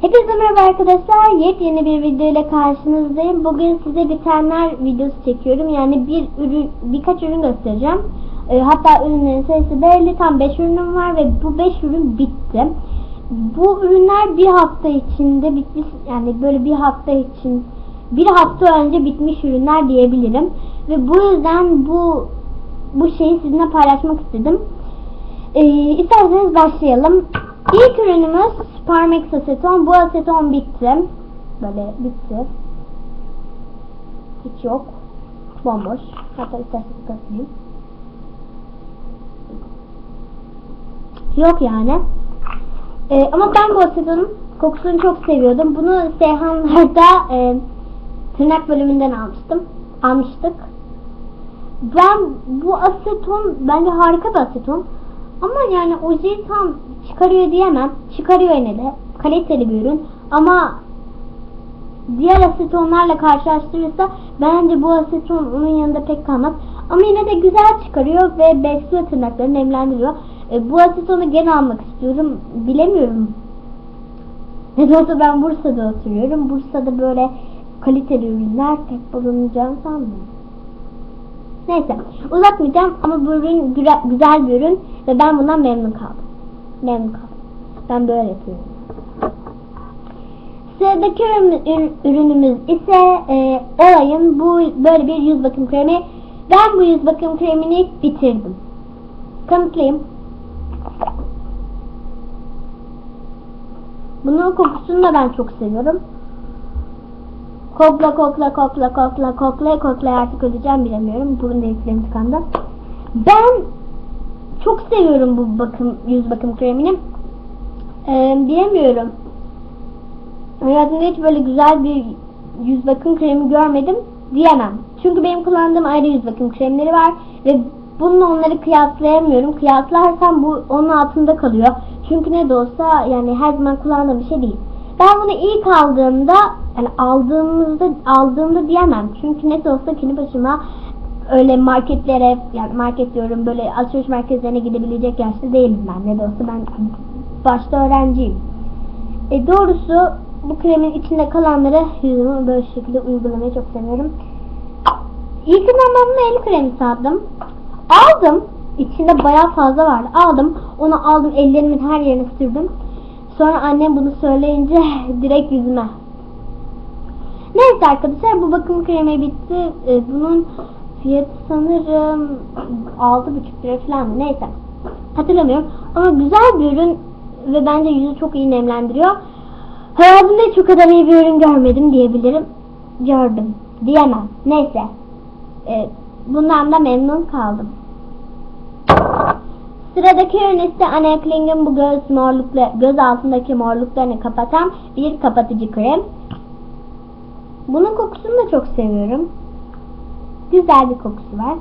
Hepinize merhaba arkadaşlar. Yepyeni bir video ile karşınızdayım. Bugün size bitenler videosu çekiyorum. Yani bir ürün, birkaç ürün göstereceğim. Ee, hatta ürünlerin sayısı belli. Tam 5 ürünüm var ve bu 5 ürün bitti. Bu ürünler bir hafta içinde bitmiş. Yani böyle bir hafta için bir hafta önce bitmiş ürünler diyebilirim. Ve bu yüzden bu bu şeyi sizinle paylaşmak istedim. Ee, isterseniz başlayalım. İlk ürünümüz Parmex aseton. Bu aseton bitti. Böyle bitti. Hiç yok. Bomboş. Hatta isterseniz göstereyim. Yok yani. Ee, ama ben bu asetonun kokusunu çok seviyordum. Bunu Seyhanlar'da e, tırnak bölümünden almıştım. Almıştık. Ben bu aseton bence harika bir aseton. Ama yani ojeyi tam çıkarıyor diyemem. Çıkarıyor yine de. Kaliteli bir ürün. Ama diğer asetonlarla karşılaştırırsa bence bu aseton onun yanında pek kalmaz. Ama yine de güzel çıkarıyor ve besliyor tırnakları nemlendiriyor. E, bu asetonu gene almak istiyorum. Bilemiyorum. Ne olsa ben Bursa'da oturuyorum. Bursa'da böyle kaliteli ürünler pek bulunacağını sanmıyorum. Neyse uzatmayacağım ama bu ürün güzel bir ürün ve ben bundan memnun kaldım. Memnun kaldım. Ben böyle yapıyorum. Sıradaki ürün- ürünümüz ise e, Olay'ın bu böyle bir yüz bakım kremi. Ben bu yüz bakım kremini bitirdim. Kanıtlayayım. Bunun kokusunu da ben çok seviyorum. Kokla kokla kokla kokla kokla kokla artık öleceğim bilemiyorum. Burun deliklerim tıkandı. Ben çok seviyorum bu bakım yüz bakım kremini. Ee, bilemiyorum. Hayatımda hiç böyle güzel bir yüz bakım kremi görmedim diyemem. Çünkü benim kullandığım ayrı yüz bakım kremleri var ve bununla onları kıyaslayamıyorum. Kıyaslarsam bu onun altında kalıyor. Çünkü ne de olsa yani her zaman kullandığım bir şey değil. Ben bunu ilk aldığımda yani aldığımızda aldığımda diyemem. Çünkü ne de olsa kendi başıma öyle marketlere yani market diyorum böyle alışveriş merkezlerine gidebilecek yaşta değilim ben. Ne de olsa ben başta öğrenciyim. E doğrusu bu kremin içinde kalanları yüzüme böyle şekilde uygulamayı çok seviyorum. İlk bunu el kremi sandım. Aldım. İçinde bayağı fazla vardı. Aldım. Onu aldım. Ellerimin her yerine sürdüm. Sonra annem bunu söyleyince direkt yüzüme. Neyse arkadaşlar bu bakım kremi bitti. Ee, bunun fiyatı sanırım 6,5 lira falan neyse. Hatırlamıyorum. Ama güzel bir ürün ve bence yüzü çok iyi nemlendiriyor. Hayatımda hiç o kadar iyi bir ürün görmedim diyebilirim. Gördüm. Diyemem. Neyse. Ee, bundan da memnun kaldım. Sıradaki ürün ise Anne Kling'in bu göz morlukla, göz altındaki morluklarını kapatan bir kapatıcı krem. Bunun kokusunu da çok seviyorum. Güzel bir kokusu var.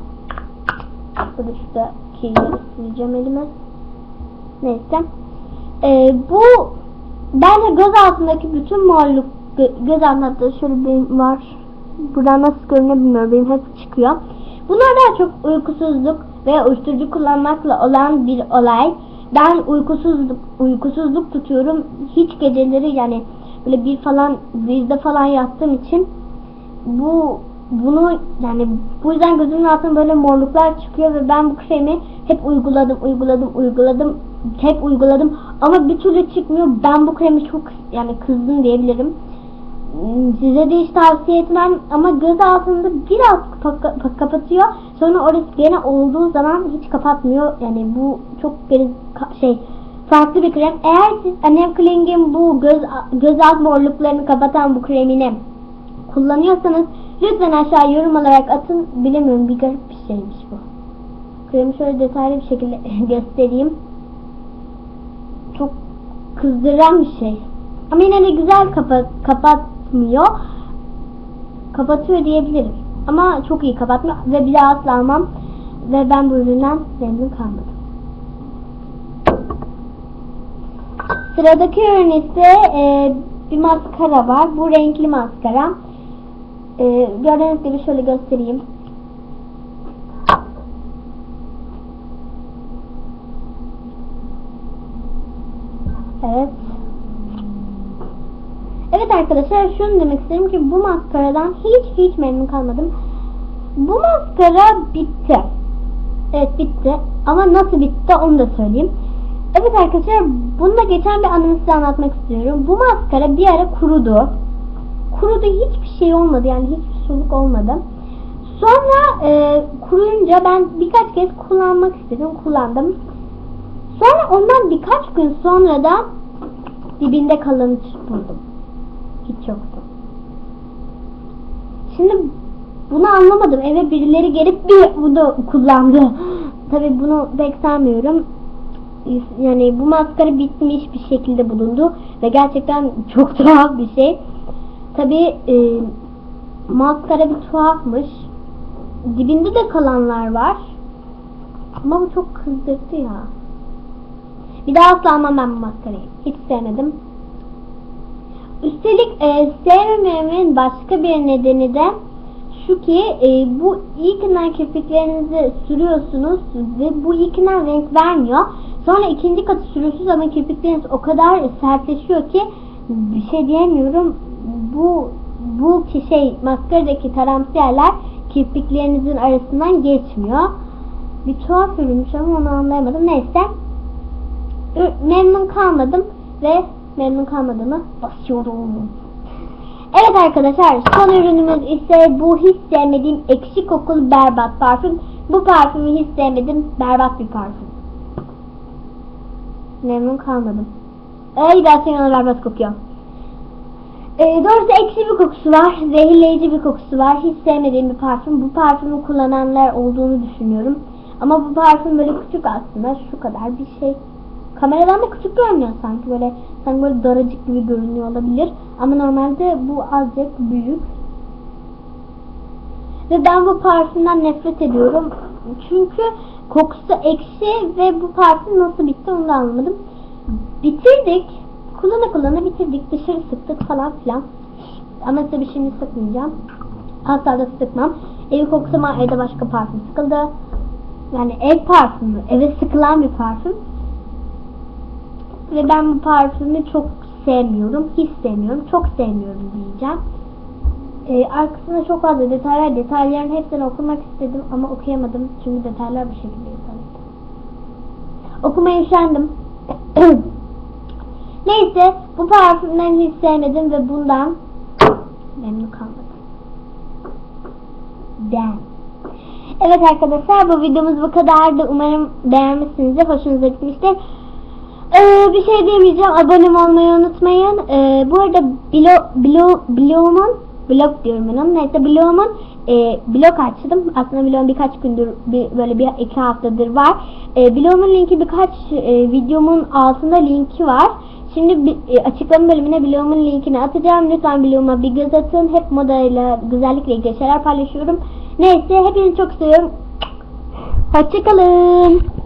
Burada şuradaki yeri sileceğim elime. Neyse. Ee, bu bence göz altındaki bütün morluk gö- göz altında da şöyle bir var. Buradan nasıl görünüyor bilmiyorum. Benim hep çıkıyor. Bunlar daha çok uykusuzluk ve uyuşturucu kullanmakla olan bir olay. Ben uykusuzluk uykusuzluk tutuyorum. Hiç geceleri yani böyle bir falan birde falan yattığım için bu bunu yani bu yüzden gözümün altında böyle morluklar çıkıyor ve ben bu kremi hep uyguladım uyguladım uyguladım hep uyguladım ama bir türlü çıkmıyor. Ben bu kremi çok yani kızdım diyebilirim. Size de hiç tavsiye etmem ama göz altında biraz kapa- kapa- kapatıyor. Sonra orası gene olduğu zaman hiç kapatmıyor. Yani bu çok bir şey farklı bir krem. Eğer siz Anne Kling'in bu göz göz alt morluklarını kapatan bu kremini kullanıyorsanız lütfen aşağı yorum olarak atın. Bilemiyorum bir garip bir şeymiş bu. Kremi şöyle detaylı bir şekilde göstereyim. Çok kızdıran bir şey. Ama yine de güzel kapa kapatmıyor. Kapatıyor diyebilirim. Ama çok iyi kapatmıyor ve bir daha asla almam. Ve ben bu üründen memnun kalmadım. Sıradaki ürün ise e, bir maskara var. Bu renkli maskara. E, gördüğünüz gibi şöyle göstereyim. Evet. Evet arkadaşlar şunu demek istedim ki bu maskaradan hiç hiç memnun kalmadım. Bu maskara bitti. Evet bitti. Ama nasıl bitti onu da söyleyeyim. Evet arkadaşlar bununla geçen bir anımı size anlatmak istiyorum. Bu maskara bir ara kurudu. Kurudu hiçbir şey olmadı yani hiçbir soluk olmadı. Sonra e, kuruyunca ben birkaç kez kullanmak istedim. Kullandım. Sonra ondan birkaç gün sonra da dibinde kalanı buldum. Hiç yoktu. Şimdi bunu anlamadım. Eve birileri gelip bir bunu kullandı. Tabii bunu pek sanmıyorum. Yani bu maskara bitmiş bir şekilde bulundu ve gerçekten çok tuhaf bir şey. Tabii e, maskara bir tuhafmış. Dibinde de kalanlar var. Ama bu çok kızdırdı ya. Bir daha asla almam ben bu maskarayı. Hiç sevmedim. Üstelik e, sevmememin başka bir nedeni de şu ki e, bu ilk inen kirpiklerinizi sürüyorsunuz ve bu ilk inen renk vermiyor. Sonra ikinci katı sürüyorsunuz ama kirpikleriniz o kadar sertleşiyor ki bir şey diyemiyorum. Bu bu ki şey maskaradaki taramsı yerler kirpiklerinizin arasından geçmiyor. Bir tuhaf ürünmüş ama onu anlayamadım. Neyse. Memnun kalmadım ve memnun kalmadığımı basıyorum. Evet arkadaşlar son ürünümüz ise bu hiç sevmediğim ekşi kokulu berbat parfüm. Bu parfümü hiç sevmedim. Berbat bir parfüm. Memnun kalmadım. Ay gerçekten berbat kokuyor. Ee, doğrusu ekşi bir kokusu var. Zehirleyici bir kokusu var. Hiç sevmediğim bir parfüm. Bu parfümü kullananlar olduğunu düşünüyorum. Ama bu parfüm böyle küçük aslında. Şu kadar bir şey. Kameradan da küçük görünüyor sanki. Böyle sanki böyle daracık gibi görünüyor olabilir. Ama normalde bu azıcık büyük. Ve ben bu parfümden nefret ediyorum. Çünkü kokusu ekşi ve bu parfüm nasıl bitti onu da anlamadım. Bitirdik. Kullana kullana bitirdik. Dışarı sıktık falan filan. Ama size bir şimdi sıkmayacağım. Asla da sıkmam. Ev kokusu ama evde başka parfüm sıkıldı. Yani ev parfümü. Eve sıkılan bir parfüm. Ve ben bu parfümü çok sevmiyorum. Hiç sevmiyorum. Çok sevmiyorum diyeceğim. Ee, arkasında çok fazla detay var. Detayların hepsini okumak istedim ama okuyamadım. Çünkü detaylar bir şekilde yazıldı. Okumaya üşendim. Neyse bu parfümden hiç sevmedim ve bundan memnun kalmadım. Ben. Evet arkadaşlar bu videomuz bu kadardı. Umarım beğenmişsinizdir. Hoşunuza gitmiştir. Ee, bir şey demeyeceğim. Abone olmayı unutmayın. Ee, bu arada blo, blo, blogumun blog diyorum ben onun. Neyse blogumun e, blog açtım. Aslında blogun birkaç gündür bir, böyle bir iki haftadır var. E, blogumun linki birkaç e, videomun altında linki var. Şimdi e, açıklama bölümüne blogumun linkini atacağım. Lütfen bloguma bir göz atın. Hep modayla, güzellikle ilgili şeyler paylaşıyorum. Neyse hepinizi çok seviyorum. Hoşçakalın.